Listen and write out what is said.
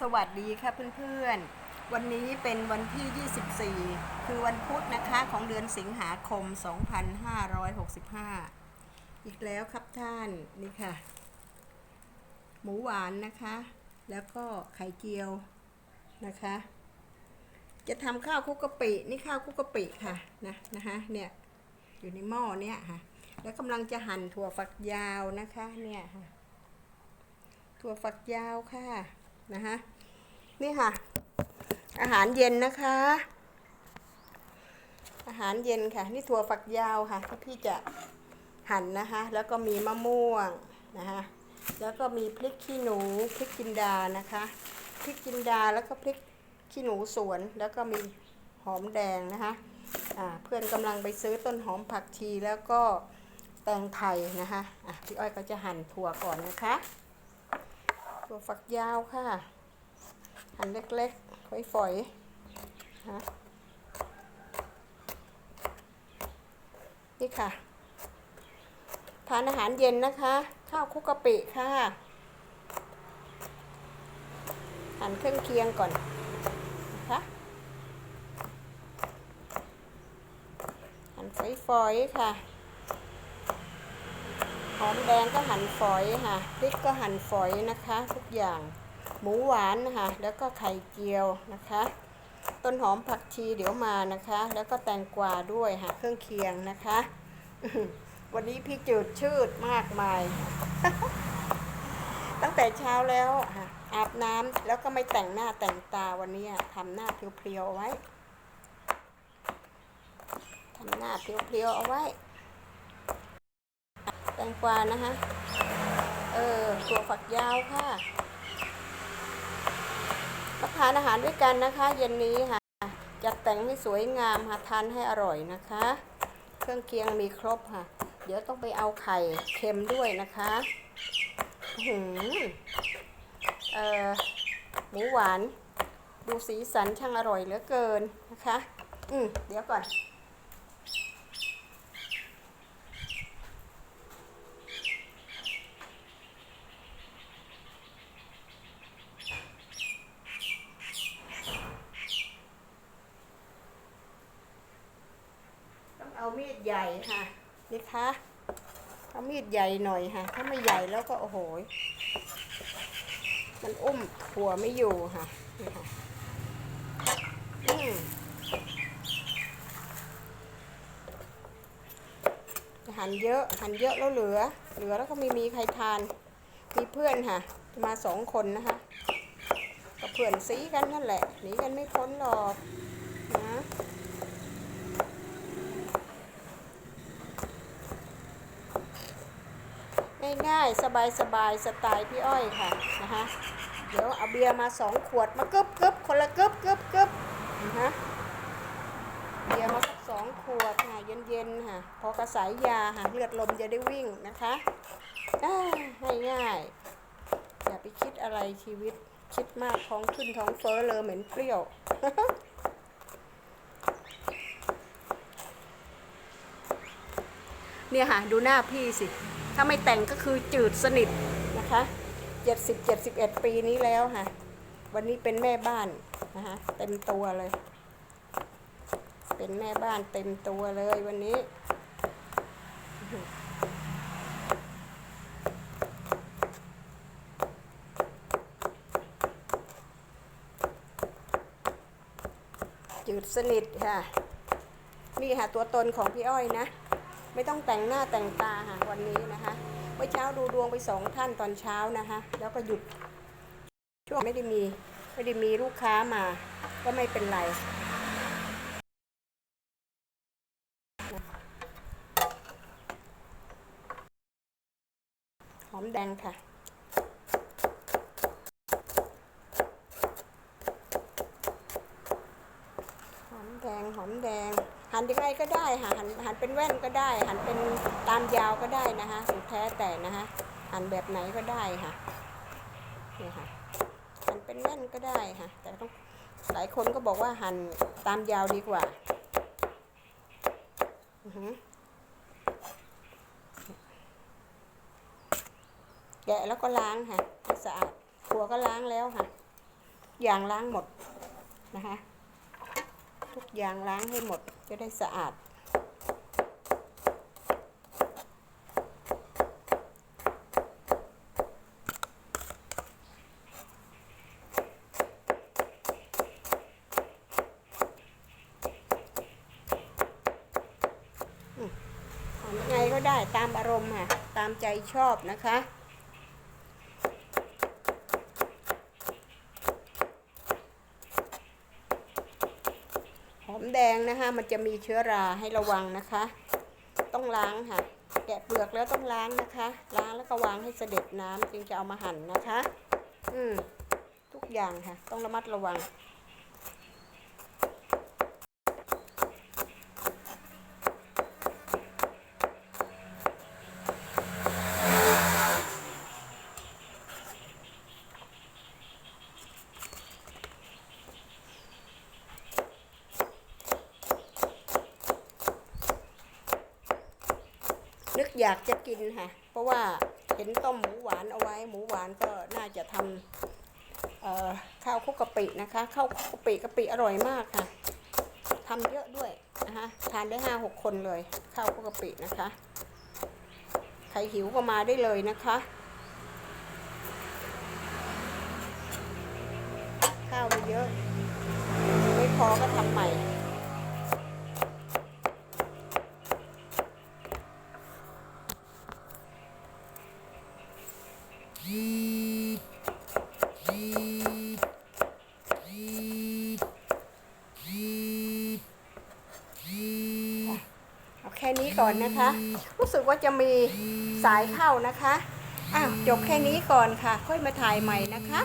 สวัสดีค่ะเพื่อนๆ วันนี้เป็นวันที่ 24 คือวันพุธนะคะของเดือนสิงหาคม 2565 อีกแล้วครับท่านนี่ค่ะ หมูหวานนะคะ แล้วก็ไข่เจียวนะคะ จะทำข้าวคุกกะปิ นี่ข้าวคุกกะปิค่ะนะนะคะเนี่ยอยู่ในหม้อเนี่ยค่ะ แล้วกำลังจะหั่นถั่วฝักยาวนะคะเนี่ยค่ะถั่วฝักยาวค่ะ นะคะนี่ค่ะ อาหารเย็นนะคะ อาหารเย็นค่ะ นี่ถั่วฝักยาวค่ะที่พี่จะหั่นนะคะ แล้วก็มีมะม่วงนะคะ แล้วก็มีพริกขี้หนูพริกจินดานะคะพริกจินดาแล้วก็พริกขี้หนูสวน แล้วก็มีหอมแดงนะคะอ่าเพื่อนกำลังไปซื้อต้นหอมผักชีแล้วก็แตงไทยนะคะอะพี่อ้อยก็จะหั่นถั่วก่อนนะคะ ถั่วฝักยาวค่ะ หั่นเล็กๆฝอยๆนะนี่ค่ะ ทานอาหารเย็นนะคะ ข้าวคุกกะปิค่ะ หั่นเครื่องเคียงก่อนนะคะหั่นฝอยๆค่ะ อมแดงก็หั่นฝอยค่ะพริกก็หั่นฝอยนะคะ ทุกอย่างหมูหวานนะคะแล้วก็ไข่เจียวนะคะ ต้นหอมผักชีเดี๋ยวมานะคะ แล้วก็แตงกวาด้วยค่ะเครื่องเคียงนะคะ วันนี้พี่จืดชืดมากมาย ตั้งแต่เช้าแล้วค่ะอาบน้ำแล้วก็ไม่แต่งหน้าแต่งตาวันนี้ทำหน้าเพียวๆเอาไว้ทำหน้าเพียวๆเอาไว้ งกวานะคะ เออตัวฝักยาวค่ะมาทานอาหารด้วยกันนะคะ เย็นนี้ค่ะ จัดแต่งให้สวยงามค่ะทานให้อร่อยนะคะ เครื่องเคียงมีครบค่ะ เดี๋ยวต้องไปเอาไข่เค็มด้วยนะคะหือเออหมูหวาน ดูสีสันช่างอร่อยเหลือเกินนะคะ อืมเดี๋ยวก่อน ต้องเอามีด ใหญ่ค่ะนี่คะเอามีดใหญ่หน่อยค่ะ ถ้าไม่ใหญ่แล้วก็โอ้โหยมันอุ้มหัวไม่อยู่ค่ะนี่ค่ะหั่นเยอะหั่นเยอะแล้วเหลือ เหลือแล้วก็ไม่มีใครทาน มีเพื่อนค่ะ มาสองคนนะคะก็เพื่อนซีกันนั่นแหละหนีกันไม่พ้นหรอกนะ ง่ายๆ สบายๆ สไตล์พี่อ้อยค่ะนะคะเดี๋ยวเอาเบียร์มาสองขวดมากึบกึบคนละกึบกึบกึบนะคะเบียร์มาสักสองขวดค่ะเย็นๆค่ะพอกระสายยาค่ะเลือดลมจะได้วิ่งนะคะง่ายๆอย่าไปคิดอะไรชีวิตคิดมากท้องขึ้นท้องเฟ้อเลยเหม็นเปรี้ยวเนี่ยค่ะ ดูหน้าพี่สิ ถ้าไม่แต่งก็คือจืดสนิทนะคะเจ็ดสิบเจ็ดสิบเอ็ดปีนี้แล้วค่ะ วันนี้เป็นแม่บ้านนะคะเต็มตัวเลย เป็นแม่บ้านเต็มตัวเลยวันนี้จืดสนิทค่ะ นี่ค่ะตัวตนของพี่อ้อยนะ ไม่ต้องแต่งหน้าแต่งตาค่ะวันนี้ มื่อเช้าดูดวงไปสองท่านตอนเช้านะคะ แล้วก็หยุด ช่วงไม่ได้มีไม่ได้มีลูกค้ามา ก็ไม่เป็นไรหอมแดงค่ะหอมแดงหอมแดง หั่นยังไงก็ได้ค่ะหั่นหันเป็นแว่นก็ได้ หั่นเป็นตามยาวก็ได้นะคะสุดแท้แต่นะคะหั่นแบบไหนก็ได้ค่ะนี่ค่ะหั่นเป็นแว่นก็ได้ค่ะ แต่ต้องหลายคนก็บอกว่าหั่นตามยาวดีกว่าอือหือแกะแล้วก็ล้างค่ะสะอาดหัวก็ล้างแล้วค่ะ อย่างล้างหมดนะคะ ทุกอย่างล้างให้หมดจะได้สะอาดทำยังไงก็ได้ตามอารมณ์ค่ะ ตามใจชอบนะคะ อมแดงนะคะ มันจะมีเชื้อราให้ระวังนะคะ ต้องล้างค่ะ แกะเปลือกแล้วต้องล้างนะคะ ล้างแล้วก็วางให้เสด็จน้ำจึงจะเอามาหั่นนะคะ อืมทุกอย่างค่ะ ต้องระมัดระวัง นึกอยากจะกินค่ะ เพราะว่าเห็นต้มหมูหวานเอาไว้ หมูหวานก็น่าจะทำข้าวคุกกะปินะคะข้าวคุกกะปิกะปิอร่อยมากค่ะทำเยอะด้วยนะคะทานได้ห้าหกคนเลยข้าวคุกกะปินะคะใครหิวก็มาได้เลยนะคะ ข้าวมีเยอะ ไม่พอก็ทำใหม่ เอาแค่ นี้ก่อนนะคะ รู้สึกว่าจะมีสายเข้านะคะอ้าวจบแค่นี้ก่อนค่ะ ค่อยมาถ่ายใหม่นะคะ